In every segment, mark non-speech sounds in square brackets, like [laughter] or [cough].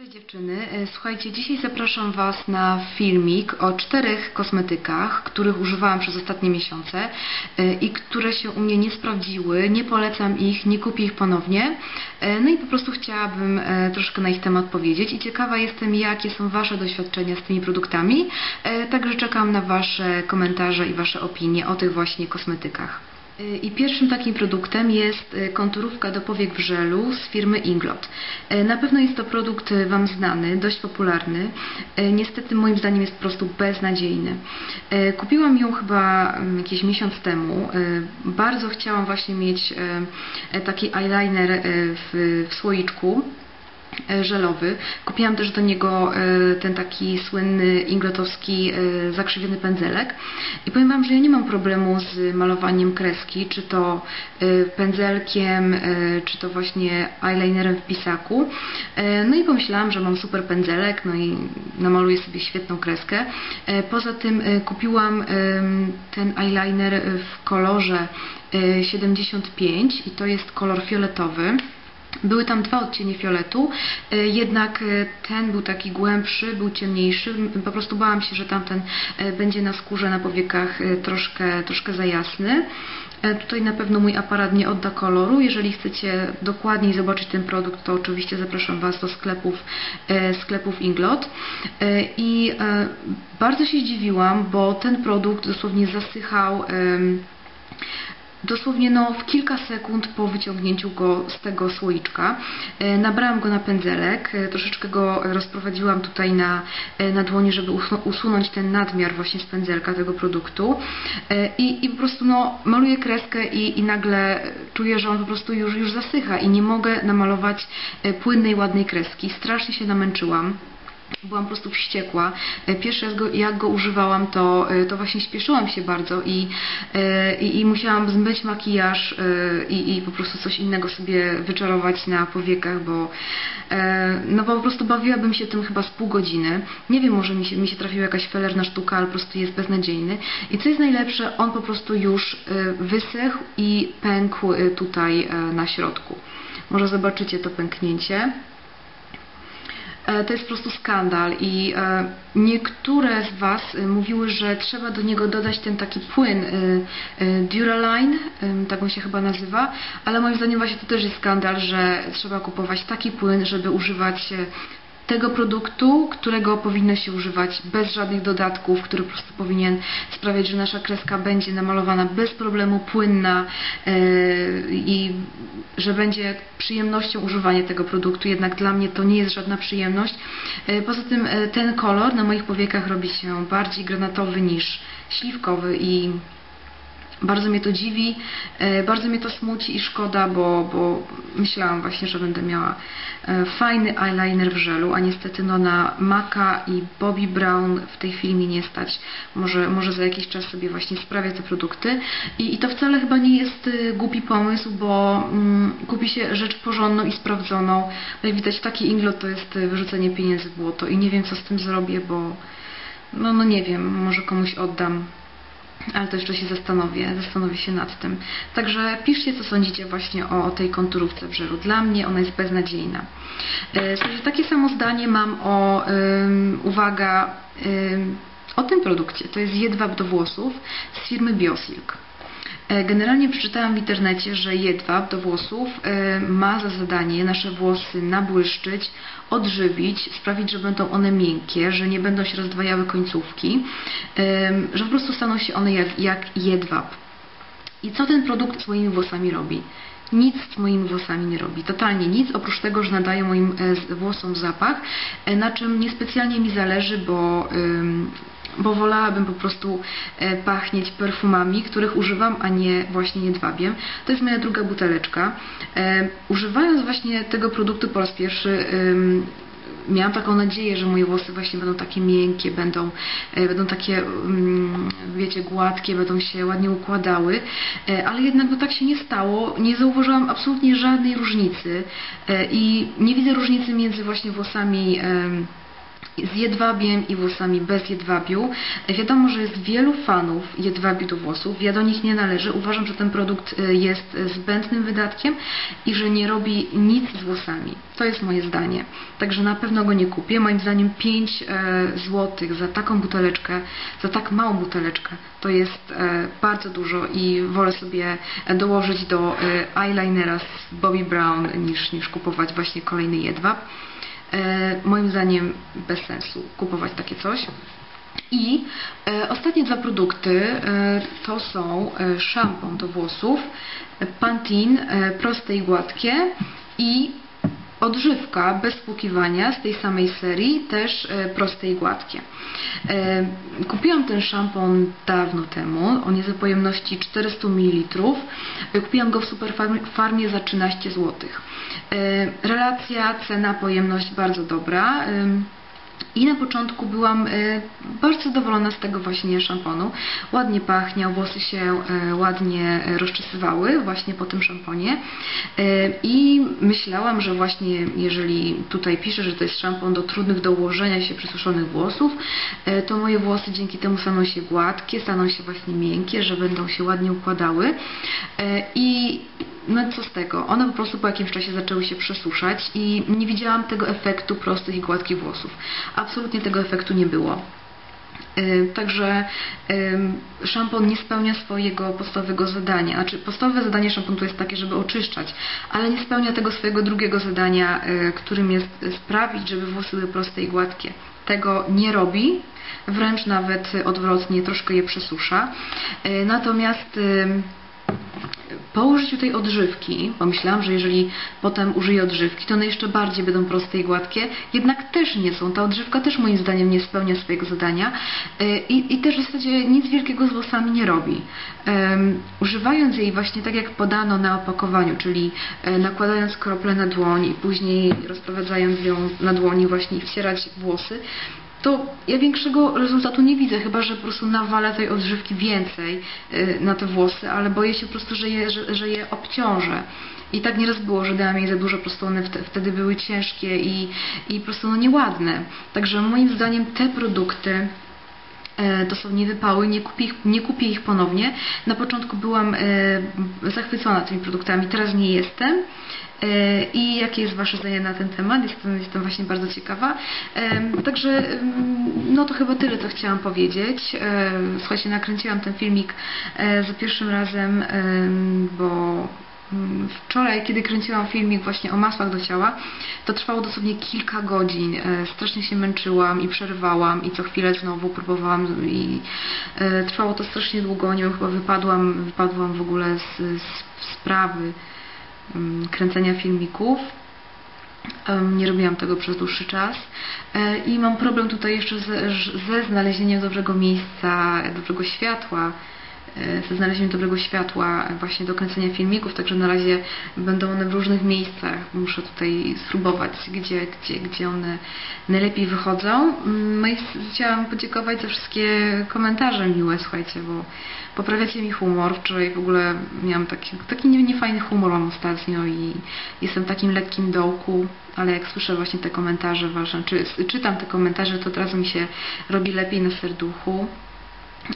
Cześć dziewczyny, E, słuchajcie, dzisiaj zapraszam Was na filmik o czterech kosmetykach, których używałam przez ostatnie miesiące e, i które się u mnie nie sprawdziły, nie polecam ich, nie kupię ich ponownie. E, No i po prostu chciałabym troszkę na ich temat powiedzieć i ciekawa jestem, jakie są Wasze doświadczenia z tymi produktami, także czekam na Wasze komentarze i Wasze opinie o tych właśnie kosmetykach. Y, I pierwszym takim produktem jest y, konturówka do powiek w żelu z firmy Inglot. Y, Na pewno jest to produkt Wam znany, dość popularny. Niestety moim zdaniem jest po prostu beznadziejny. Kupiłam ją chyba mm, jakiś miesiąc temu. Bardzo chciałam właśnie mieć taki eyeliner w, w słoiczku e, żelowy. Kupiłam też do niego e, ten taki słynny inglotowski e, zakrzywiony pędzelek i powiem Wam, że ja nie mam problemu z malowaniem kreski, czy to e, pędzelkiem, e, czy to właśnie eyelinerem w pisaku. E, No i pomyślałam, że mam super pędzelek, no i namaluję sobie świetną kreskę. E, Poza tym e, kupiłam ten eyeliner w kolorze e, 75 i to jest kolor fioletowy. Były tam dwa odcienie fioletu, e, jednak e, ten był taki głębszy, był ciemniejszy. M- Po prostu bałam się, że tamten e, będzie na skórze, na powiekach troszkę, troszkę za jasny. Tutaj na pewno mój aparat nie odda koloru. Jeżeli chcecie dokładniej zobaczyć ten produkt, to oczywiście zapraszam Was do sklepów, sklepów Inglot. I bardzo się zdziwiłam, bo ten produkt dosłownie zasychał. Dosłownie no, w kilka sekund po wyciągnięciu go z tego słoiczka. E, Nabrałam go na pędzelek, e, troszeczkę go rozprowadziłam tutaj na, e, na dłoni, żeby usu- usunąć ten nadmiar właśnie z pędzelka tego produktu. I, i po prostu no, maluję kreskę i, i nagle czuję, że on po prostu już, już zasycha i nie mogę namalować płynnej, ładnej kreski. Strasznie się namęczyłam. Byłam po prostu wściekła. E, Pierwszy raz, go, jak go używałam, to, e, to właśnie śpieszyłam się bardzo i, e, i, i musiałam zmyć makijaż i, i po prostu coś innego sobie wyczarować na powiekach, bo, no bo po prostu bawiłabym się tym chyba z pół godziny. Nie wiem, może mi się, mi się trafiła jakaś felerna sztuka, ale po prostu jest beznadziejny. I co jest najlepsze, on po prostu już wysechł i pękł tutaj na środku. Może zobaczycie to pęknięcie. E, To jest po prostu skandal i e, niektóre z Was e, mówiły, że trzeba do niego dodać ten taki płyn Duraline, tak on się chyba nazywa, ale moim zdaniem właśnie to też jest skandal, że trzeba kupować taki płyn, żeby używać tego produktu, którego powinno się używać bez żadnych dodatków, który po prostu powinien sprawiać, że nasza kreska będzie namalowana bez problemu, płynna e, i że będzie przyjemnością używania tego produktu. Jednak dla mnie to nie jest żadna przyjemność. E, Poza tym e, ten kolor na moich powiekach robi się bardziej granatowy niż śliwkowy i bardzo mnie to dziwi, e, bardzo mnie to smuci i szkoda, bo, bo myślałam właśnie, że będę miała e, fajny eyeliner w żelu, a niestety no na Maka i Bobbi Brown w tej chwili mnie nie stać. Może, może za jakiś czas sobie właśnie sprawię te produkty i, i to wcale chyba nie jest y, głupi pomysł, bo mm, kupi się rzecz porządną i sprawdzoną. No i widać taki inglot to jest wyrzucenie pieniędzy w błoto i nie wiem co z tym zrobię, bo no, no nie wiem, może komuś oddam ale to jeszcze się zastanowię, zastanowię się nad tym. Także piszcie, co sądzicie właśnie o, tej konturówce żelu. Dla mnie ona jest beznadziejna. E, Słuchajcie, takie samo zdanie mam o, ym, uwaga, ym, o tym produkcie. To jest jedwab do włosów z firmy Biosilk. E, Generalnie przeczytałam w internecie, że jedwab do włosów e, ma za zadanie nasze włosy nabłyszczyć, odżywić, sprawić, że będą one miękkie, że nie będą się rozdwajały końcówki, em, że po prostu staną się one jak, jak jedwab. I co ten produkt z moimi włosami robi? Nic z moimi włosami nie robi, totalnie nic, oprócz tego, że nadaje moim e, włosom zapach, e, na czym niespecjalnie mi zależy, bo, bo wolałabym po prostu e, pachnieć perfumami, których używam, a nie właśnie jedwabiem. To jest moja druga buteleczka. E, Używając właśnie tego produktu po raz pierwszy, miałam taką nadzieję, że moje włosy właśnie będą takie miękkie, będą, e, będą takie, mm, wiecie, gładkie, będą się ładnie układały, ale jednak no tak się nie stało. Nie zauważyłam absolutnie żadnej różnicy i nie widzę różnicy między właśnie włosami z jedwabiem i włosami bez jedwabiu. Wiadomo, że jest wielu fanów jedwabiu do włosów. Ja do nich nie należę. Uważam, że ten produkt y, jest zbędnym wydatkiem i że nie robi nic z włosami. To jest moje zdanie. Także na pewno go nie kupię. Moim zdaniem 5 e, zł za taką buteleczkę, za tak małą buteleczkę, to jest e, bardzo dużo i wolę sobie dołożyć do e, eyelinera z Bobbi Brown niż, niż kupować właśnie kolejny jedwab. E, moim zdaniem bez sensu kupować takie coś. I e, ostatnie dwa produkty e, to są szampon do włosów, Pantene proste i gładkie i odżywka bez spłukiwania z tej samej serii, też e, proste i gładkie. E, kupiłam ten szampon dawno temu, on jest o pojemności 400 ml. E, Kupiłam go w Superfarmie za 13 zł. Relacja cena-pojemność bardzo dobra. I na początku byłam e, bardzo zadowolona z tego właśnie szamponu. Ładnie pachniał, włosy się e, ładnie e, rozczesywały właśnie po tym szamponie. I myślałam, że właśnie jeżeli tutaj pisze, że to jest szampon do trudnych do ułożenia się przysuszonych włosów, to moje włosy dzięki temu staną się gładkie, staną się właśnie miękkie, że będą się ładnie układały. I no co z tego? One po prostu po jakimś czasie zaczęły się przesuszać i nie widziałam tego efektu prostych i gładkich włosów. Absolutnie tego efektu nie było. Y, Także ym, szampon nie spełnia swojego podstawowego zadania. Znaczy, podstawowe zadanie szamponu jest takie, żeby oczyszczać, ale nie spełnia tego swojego drugiego zadania, y, którym jest sprawić, żeby włosy były proste i gładkie. Tego nie robi, wręcz nawet odwrotnie, troszkę je przesusza. Y, Natomiast po użyciu tej odżywki, bo myślałam, że jeżeli potem użyję odżywki, to one jeszcze bardziej będą proste i gładkie, jednak też nie są. Ta odżywka też moim zdaniem nie spełnia swojego zadania y, i, i też w zasadzie nic wielkiego z włosami nie robi. Um, używając jej właśnie tak jak podano na opakowaniu, czyli e, nakładając krople na dłoń i później rozprowadzając ją na dłoni właśnie i wcierać włosy, to ja większego rezultatu nie widzę, chyba że po prostu nawalę tej odżywki więcej y, na te włosy, ale boję się po prostu, że je, że, że je obciążę. I tak nieraz było, że dałam jej za dużo, po prostu one wte- wtedy były ciężkie i, i po prostu no nieładne. Także moim zdaniem te produkty e, to są niewypały, nie kupię, ich, nie kupię ich ponownie. Na początku byłam e, zachwycona tymi produktami, teraz nie jestem. E, I jakie jest Wasze zdanie na ten temat? Jestem, jestem właśnie bardzo ciekawa. Em, Także em, no to chyba tyle, co chciałam powiedzieć. Em, Słuchajcie, nakręciłam ten filmik e, za pierwszym razem, em, bo mm, Wczoraj, kiedy kręciłam filmik właśnie o masłach do ciała, to trwało dosłownie kilka godzin. E, Strasznie się męczyłam i przerwałam i co chwilę znowu próbowałam i e, trwało to strasznie długo. Nie wiem, chyba wypadłam, wypadłam w ogóle z, z sprawy mm, kręcenia filmików. Nie robiłam tego przez dłuższy czas E, i mam problem tutaj jeszcze ze, ze znalezieniem dobrego miejsca, dobrego światła, ze znalezieniem dobrego światła właśnie do kręcenia filmików, także na razie będą one w różnych miejscach. Muszę tutaj spróbować, gdzie, gdzie, gdzie one najlepiej wychodzą. Mm, No i chciałam podziękować za wszystkie komentarze miłe, słuchajcie, bo poprawiacie mi humor. Wczoraj w ogóle miałam taki, taki nie- niefajny humor mam ostatnio i jestem w takim lekkim dołku, ale jak słyszę właśnie te komentarze wasze, czy czytam te komentarze, to od razu mi się robi lepiej na serduchu.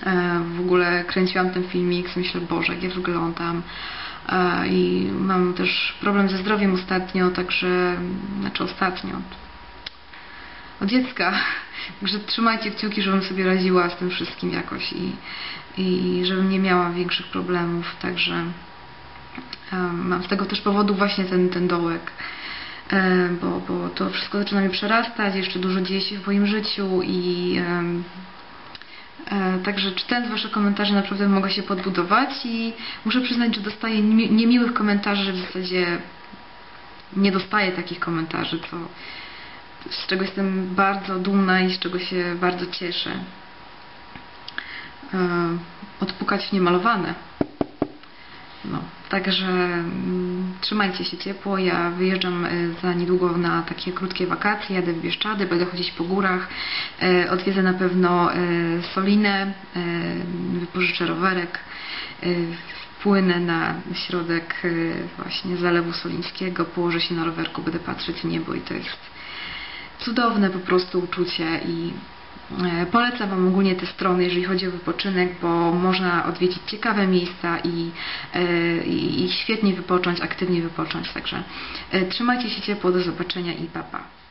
E, W ogóle kręciłam ten filmik, myślę, Boże, jak ja wyglądam. E, I mam też problem ze zdrowiem ostatnio, także, znaczy ostatnio, od dziecka. [laughs] Także trzymajcie kciuki, żebym sobie radziła z tym wszystkim jakoś i, i żebym nie miała większych problemów. Także em, mam z tego też powodu właśnie ten, ten dołek. E, Bo, bo to wszystko zaczyna mnie przerastać, jeszcze dużo dzieje się w moim życiu i E, Także czytając Wasze komentarze naprawdę mogę się podbudować i muszę przyznać, że dostaję niemi- niemiłych komentarzy, w zasadzie nie dostaję takich komentarzy, co, z czego jestem bardzo dumna i z czego się bardzo cieszę. E, Odpukać w niemalowane. No, także mm, trzymajcie się ciepło. Ja wyjeżdżam e, za niedługo na takie krótkie wakacje, jadę w Bieszczady, będę chodzić po górach. E, Odwiedzę na pewno e, Solinę, wypożyczę rowerek, wpłynę na środek właśnie Zalewu Solińskiego, położę się na rowerku, będę patrzeć w niebo i to jest cudowne po prostu uczucie i polecam Wam ogólnie te strony, jeżeli chodzi o wypoczynek, bo można odwiedzić ciekawe miejsca i, e, i, świetnie wypocząć, aktywnie wypocząć. Także e, trzymajcie się ciepło, do zobaczenia i pa pa.